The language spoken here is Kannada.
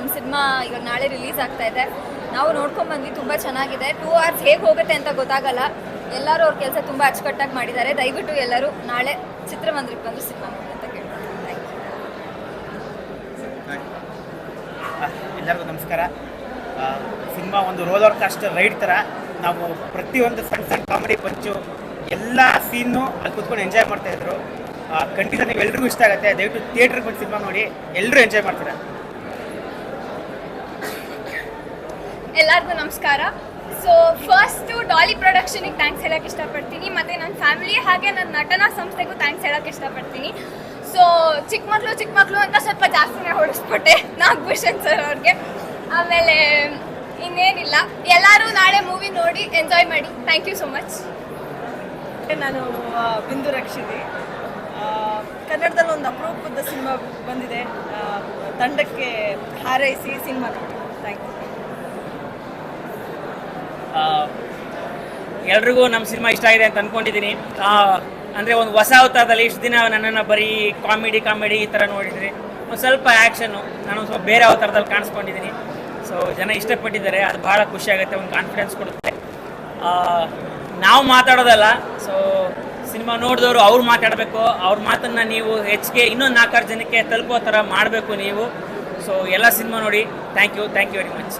ನಮ್ಮ ಸಿನಿಮಾ ಇವಾಗ ನಾಳೆ ರಿಲೀಸ್ ಆಗ್ತಾ ಇದೆ. ನಾವು ನೋಡ್ಕೊಂಡು ಬಂದ್ವಿ, ತುಂಬ ಚೆನ್ನಾಗಿದೆ. ಟೂ ಅವರ್ಸ್ ಹೇಗೆ ಹೋಗುತ್ತೆ ಅಂತ ಗೊತ್ತಾಗಲ್ಲ. ಎಲ್ಲರೂ ಅವ್ರ ಕೆಲಸ ತುಂಬ ಅಚ್ಚುಕಟ್ಟಾಗಿ ಮಾಡಿದ್ದಾರೆ. ದಯವಿಟ್ಟು ಎಲ್ಲರೂ ನಾಳೆ ಚಿತ್ರಮಂದಿರಕ್ಕೆ ಬಂದು ಸಿನಿಮಾ ನೋಡಿ ಅಂತ ಕೇಳ್ತೀನಿ ಎಲ್ಲರಿಗೂ ನಮಸ್ಕಾರ. ಸಿನಿಮಾ ಒಂದು ರೋಲರ್ ಕಾಸ್ಟರ್ ರೈಡ್ ಥರ ನಾವು ಪ್ರತಿಯೊಂದು ಸಣ್ಣ ಸಣ್ಣ ಕಾಮಿಡಿ ಪಂಚು, ಎಲ್ಲ ಸೀನು ಅಲ್ಲಿ ಕೂತ್ಕೊಂಡು ಎಂಜಾಯ್ ಮಾಡ್ತಾಯಿದ್ರು ಖಂಡಿತ ನೀವು ಎಲ್ರಿಗೂ ಇಷ್ಟ ಆಗುತ್ತೆ. ದಯವಿಟ್ಟು ಥಿಯೇಟ್ರಿಗೆ ಬಂದು ಸಿನಿಮಾ ನೋಡಿ ಎಲ್ಲರೂ ಎಂಜಾಯ್ ಮಾಡ್ತೀರಾ? ಎಲ್ಲರಿಗೂ ನಮಸ್ಕಾರ. ಸೊ ಫಸ್ಟು ಡಾಲಿ ಪ್ರೊಡಕ್ಷನಿಗೆ ಥ್ಯಾಂಕ್ಸ್ ಹೇಳಕ್ಕೆ ಇಷ್ಟಪಡ್ತೀನಿ. ಮತ್ತು ನನ್ನ ಫ್ಯಾಮಿಲಿ ಹಾಗೆ ನನ್ನ ನಟನಾ ಸಂಸ್ಥೆಗೂ ಥ್ಯಾಂಕ್ಸ್ ಹೇಳಕ್ಕೆ ಇಷ್ಟಪಡ್ತೀನಿ. ಸೊ ಚಿಕ್ಕ ಮಕ್ಕಳು ಚಿಕ್ಕ ಮಕ್ಕಳು ಅಂತ ಸ್ವಲ್ಪ ಜಾಸ್ತಿನೇ ಹೊಡಿಸ್ಬಿಟ್ಟೆ ನಾಗಭೂಷಣ್ ಸರ್ ಅವ್ರಿಗೆ. ಆಮೇಲೆ, ಇನ್ನೇನಿಲ್ಲ. ಎಲ್ಲರೂ ನಾಳೆ ಮೂವಿ ನೋಡಿ ಎಂಜಾಯ್ ಮಾಡಿ. ಥ್ಯಾಂಕ್ ಯು ಸೊ ಮಚ್ ನಾನು ಬಿಂದು ರಕ್ಷಿತಿ. ಕನ್ನಡದಲ್ಲಿ ಒಂದು ಅಪರೂಪದ ಸಿನಿಮಾ ಬಂದಿದೆ. ತಂಡಕ್ಕೆ ಹಾರೈಸಿ ಸಿನಿಮಾ ಥ್ಯಾಂಕ್ ಯು ಎಲ್ರಿಗೂ ನಮ್ಮ ಸಿನಿಮಾ ಇಷ್ಟ ಆಗಿದೆ ಅಂತ ಅಂದ್ಕೊಂಡಿದ್ದೀನಿ ಅಂದರೆ ಒಂದು ಹೊಸ ಅವತಾರದಲ್ಲಿ ಇಷ್ಟು ದಿನ ನನ್ನನ್ನು ಬರೀ ಕಾಮಿಡಿ ಕಾಮಿಡಿ ಈ ಥರ ನೋಡಿದ್ರಿ. ಒಂದು ಸ್ವಲ್ಪ ಆ್ಯಕ್ಷನ್ನು ನಾನು ಸ್ವಲ್ಪ ಬೇರೆ ಅವತಾರದಲ್ಲಿ ಕಾಣಿಸ್ಕೊಂಡಿದ್ದೀನಿ ಸೊ ಜನ ಇಷ್ಟಪಟ್ಟಿದ್ದಾರೆ, ಅದು ಭಾಳ ಖುಷಿಯಾಗುತ್ತೆ ಒಂದು ಕಾನ್ಫಿಡೆನ್ಸ್ ಕೊಡುತ್ತೆ. ನಾವು ಮಾತಾಡೋದಲ್ಲ ಸೊ ಸಿನಿಮಾ ನೋಡಿದವರು ಅವ್ರು ಮಾತಾಡಬೇಕು, ಅವ್ರ ಮಾತನ್ನು ನೀವು ಹೆಚ್ಚಿಗೆ ಇನ್ನೊಂದು ನಾಲ್ಕಾರು ಜನಕ್ಕೆ ತಲುಪೋ ಥರ ಮಾಡಬೇಕು ನೀವು. ಸೊ ಎಲ್ಲ ಸಿನಿಮಾ ನೋಡಿ thank you thank you very much